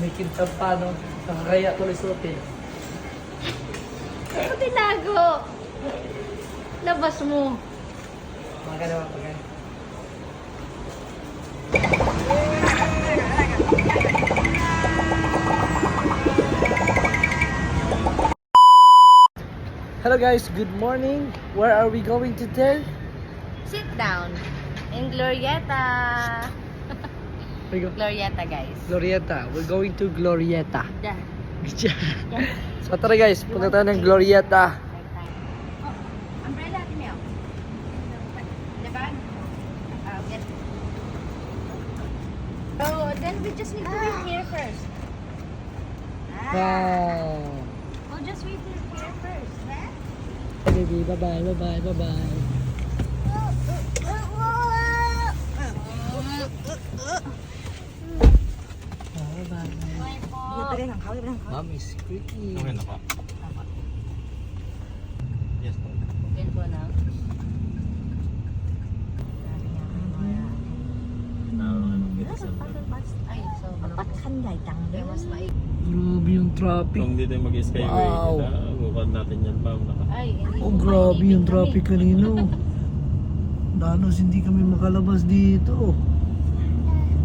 May kintab pa, no? Nakakaya tuloy suotin. Ano tinago? Labas mo. Maganda ba pagka? Hello guys, good morning. Where are we going today? Sit down. In Glorieta. We go. Glorieta, guys. Glorieta. We're going to Glorieta. Yeah. Yeah. so tara guys, punta tayo ng Glorieta. Oh, umbrella natin yun. Uh, get... Oh, then we just need to wait ah. here first. Ah. Wow. We'll just wait here first, right? Baby, bye-bye, bye-bye, bye-bye. Oh. oh, oh, oh may bagay. Libre ng kaw, libre ng kaw. Ma'am is pretty. Okay na pa. Yes po. Yan po na. Grabe yung traffic. Kung dito mag-skyway, wow. bukan natin yan pa. Ay, oh, grabe yung traffic kanino. Danos, hindi kami makalabas dito.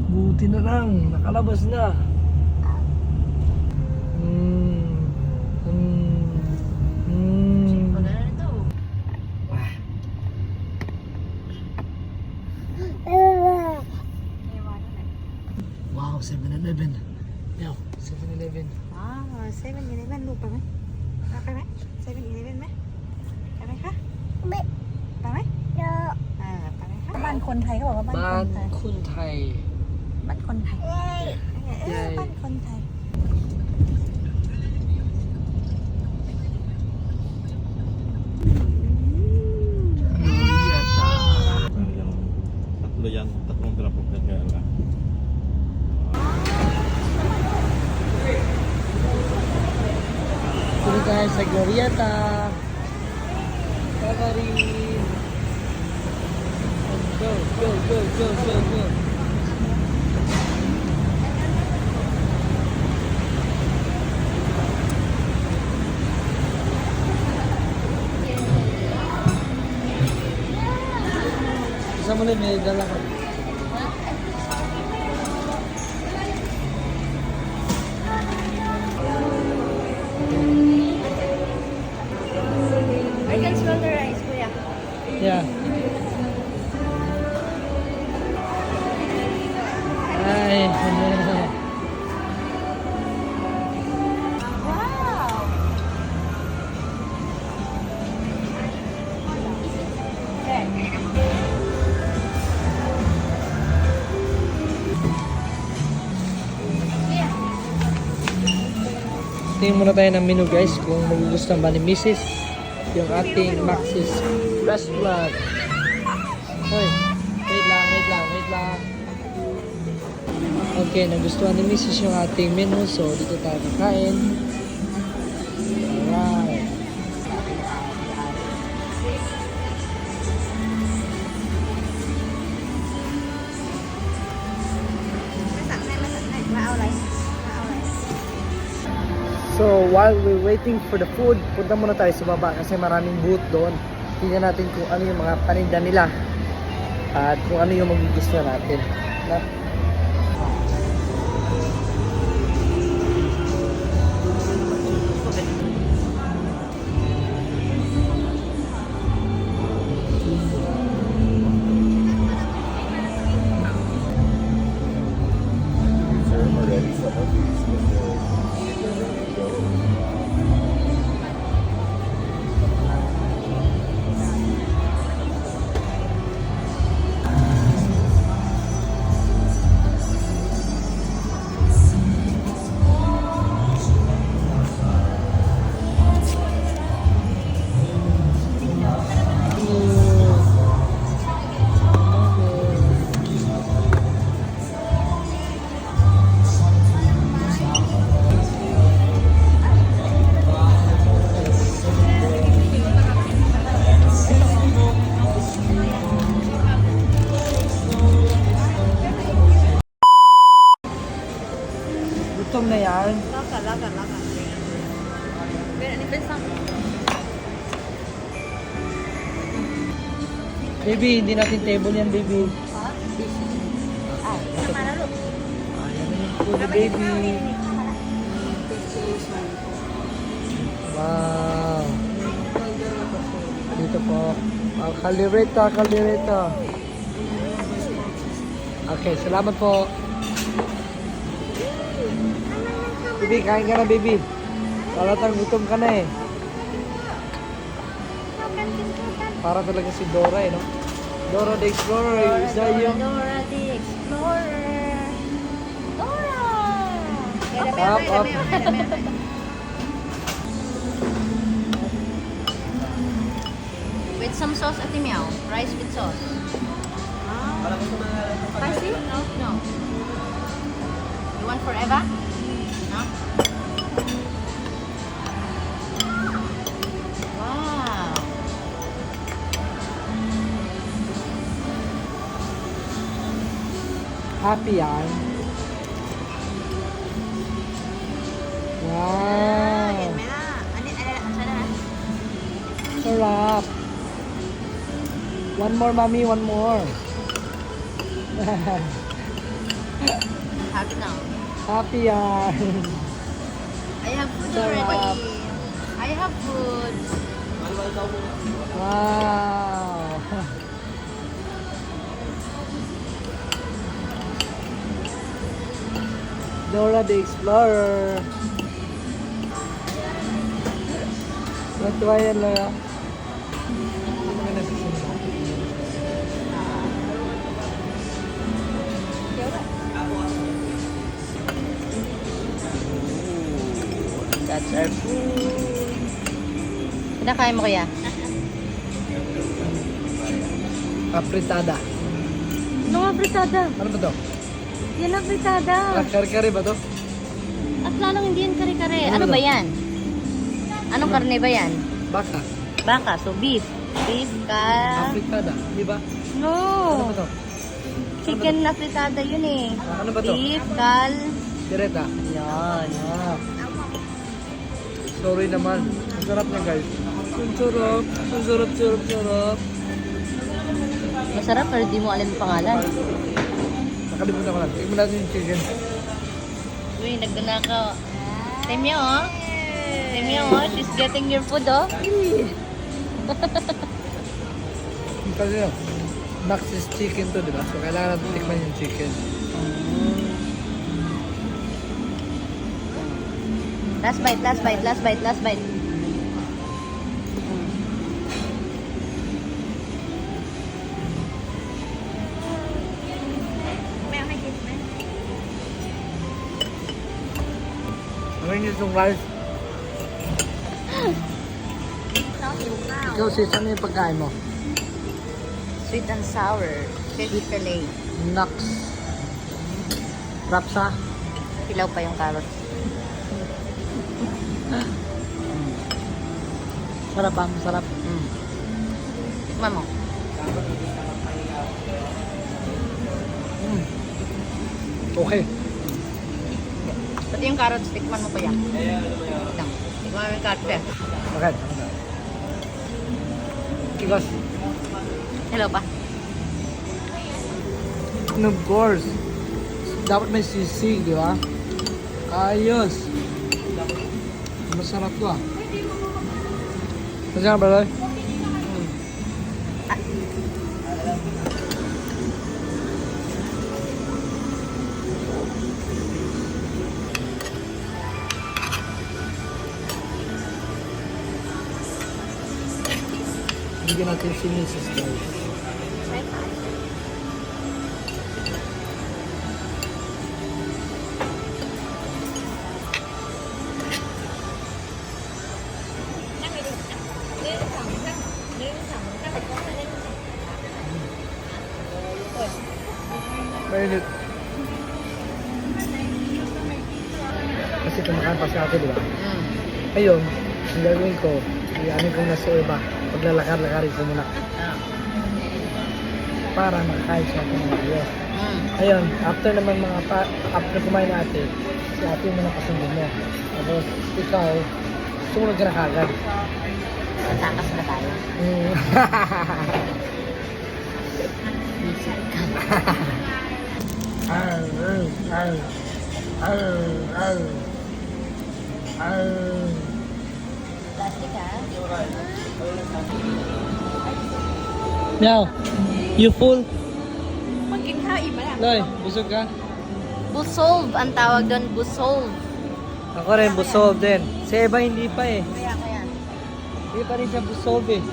Buti na lang, nakalabas na. 7-Eleven. อ๋อเซเว่นอีเลฟเว่นลูกไปไหมไปไหมเซเว่นอีเลฟเว่นไหมไปไหมคะไม่ไปไหมเออไปไหมคะบ้านคนไทยเขาบอกว่าบ้านบ้าคนนไทยคุณไทย บ้านคนไทยเออบ้านคนไทย sa Glorieta. Kagarin. Go, go, go, go, go, go. Kasama na may dala. Wow! Kuya, Tingin muna tayo ng menu guys kung magugustuhan ba ni Mrs. yung ating Maxis restaurant. Hoy, wait lang, wait lang, wait lang. Okay, nagustuhan ni Mrs. yung ating menu so dito tayo kakain. Alright. So while we're waiting for the food, punta muna tayo sa baba kasi maraming booth doon. Tingnan natin kung ano yung mga paninda nila at kung ano yung magugustuhan natin. Na, Baby, hindi natin table yan, baby. Ah. Ayan na yung baby. Wow. Dito po. Oh, kalireta, kalireta. Okay, salamat po. Baby, kain ka na, baby. Palatang gutom ka na eh. Para talaga si Dora eh, no? Dora the Explorer, is that you? Dora the Explorer. Dora! Up, up. With some sauce, Ate Meow. Rice with sauce. Spicy? No? No. You want for Eva? No? Happy yan. Wow. Yen mo na. Ano, ano, ano, sana na? Sarap. One more, mommy. One more. Happy now. Happy yan. I have food Sarap. already. I have food. Wow. Dora the Explorer. Yan lang. That's our food. Kinakain mo kaya? Apritada. Ano nga fritada? Ano ba to? Yan ang fritada. Ah, Kari-kari ba to? At lalong hindi yan kare-kare. Ano Ano ba? yan? Anong karne ba yan? Baka. Baka, so beef. Beef ka... Apritada. Di ba? No! Ano ba to? Chicken na fritada yun eh. Ah, Ano ba to? Beef, kal... Direta. Yan. Ah. Sorry naman. Ang sarap niya guys. Ang sarap. Ang sarap, sarap, sarap. Masarap pero di mo alam yung pangalan. Nakalimutan ko lang. Tingnan natin yung chicken. Uy, nagdala ka. Temyo, oh. Temyo, oh. She's getting your food, oh. Kasi yun, Max is chicken to, di ba? So, kailangan natin tikman yung chicken. Last bite, last bite, last bite, last bite. Ano yung rice? Ikaw, sis, ano yung pagkain mo? Sweet and sour. Fish fillet. Nux. Rapsa. Hilaw pa yung carrots. Sarap ah, masarap. Mm. Tikman mo. Mm. Okay. Pati yung carrots, tikman mo kuya. Lang. Tikman mo yung carrots eh. Okay. Kilos. Hilaw pa. And of course, dapat may sisig, di ba? Ayos. Masarap to ah. Masarap ba, Bigyan natin si Mrs. guys. Mainit. Kasi kumakain pa sa atin, di ba? Mm. Ayun, ang gagawin ko, ianin ko na sa iba. Paglalakar-lakarin ko muna Ah. para makakain siya ng ayos. Mm. Ayun, after naman mga pa, after kumain na ate, si ate yung mga pasundin mo. Tapos ikaw, sumunod ka na kagad. Takas na tayo. Mm. Arr, arr, arr. Arr, arr. Arr. Plastic ha? Now, you full? Pagkinha, iba lang. Loy, busog ka? Busolve ang tawag doon, busolve. Ako rin, busog din. Si Eva hindi pa eh. Kaya, kaya. Hindi pa rin siya busog eh.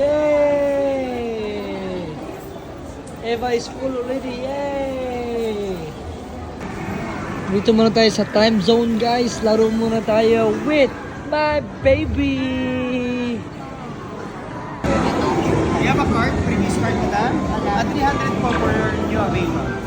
Yay! Eva is full already. Yay! Dito muna tayo sa time zone guys. Laro muna tayo with my baby. You have a card, previous card na lang. At 300 po for your new available.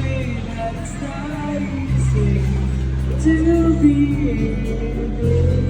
free, that's easy to be able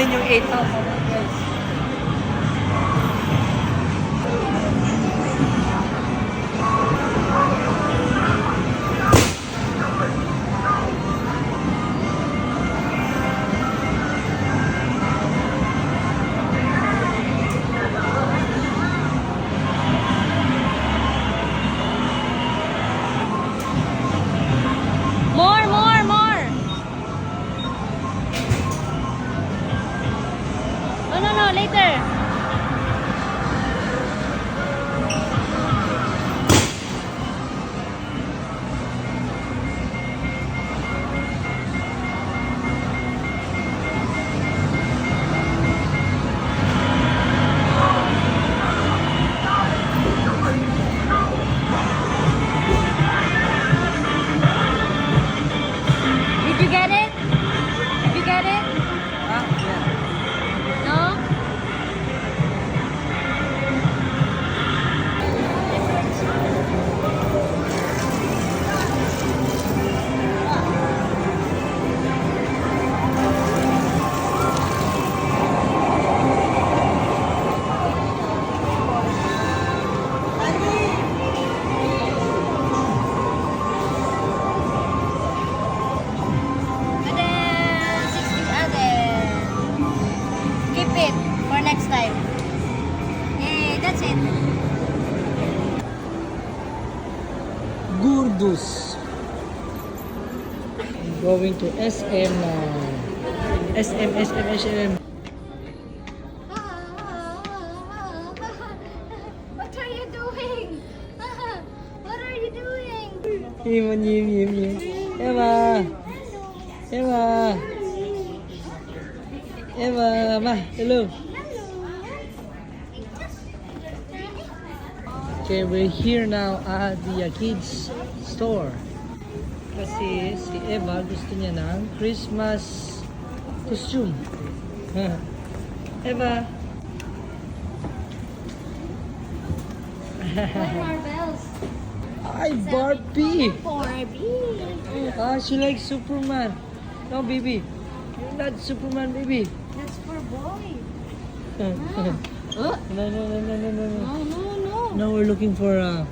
natin ano yung 8,000 Gurdus. Going to SM now. Uh, SM, SM, SM. What are you doing? What are you doing? Yim, yim, yim, yim. Emma. Emma. Emma, ma, hello. Okay, we're here now at the kids store. Kasi si Eva gusto niya ng Christmas costume. Eva. Marvels. Hi, Barbie. Barbie. Ah, she likes Superman. No, baby. You're not Superman, baby. That's for boy. no, no, no, no, no. No, no, no. Now we're looking for uh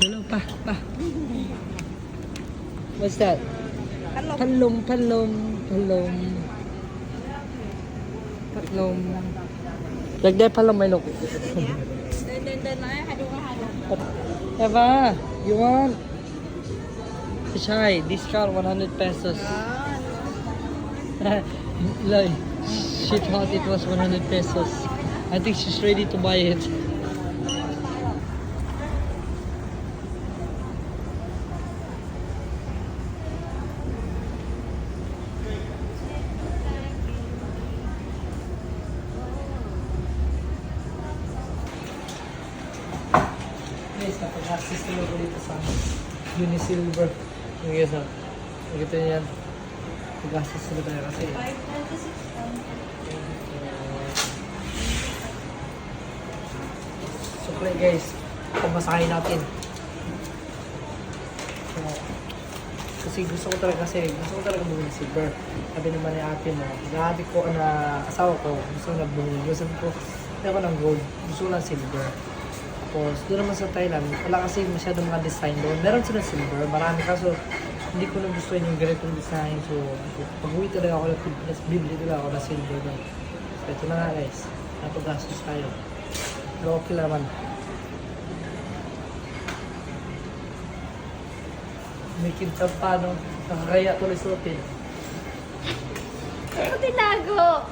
hello pa pa. What's that? Palom, palom, palom. Palom. Lagday palom may look. Eva, you want? Shy, discount 100 pesos. Like, she thought it was 100 pesos. I think she's ready to buy it. Guys, napag-access nila ko dito sa Unisilver. Yung guys, ah. Nakita niyo yan. Pag-access nila tayo kasi. Supply guys, pamasahin natin. So, kasi gusto ko talaga kasi gusto ko talaga bumili silver. Sabi naman ni ate mo, lahat ko na asawa ko gusto na bumili. Sabi ko, hindi ako ng gold, gusto ko ng silver. Tapos, doon naman sa Thailand, wala kasi masyadong mga design doon. Meron sila silver, marami kaso hindi ko nagustuhan yung ganitong design. So, pag uwi talaga ako ng Pilipinas, bibili talaga ako ng silver doon. So, ito na nga guys, napagastos tayo. Pero okay naman. May kintab pa, no? Nakakaya tuloy suotin. Ano tinago?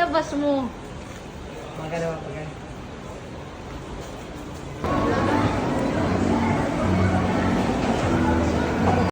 Labas mo. Maganda ba pag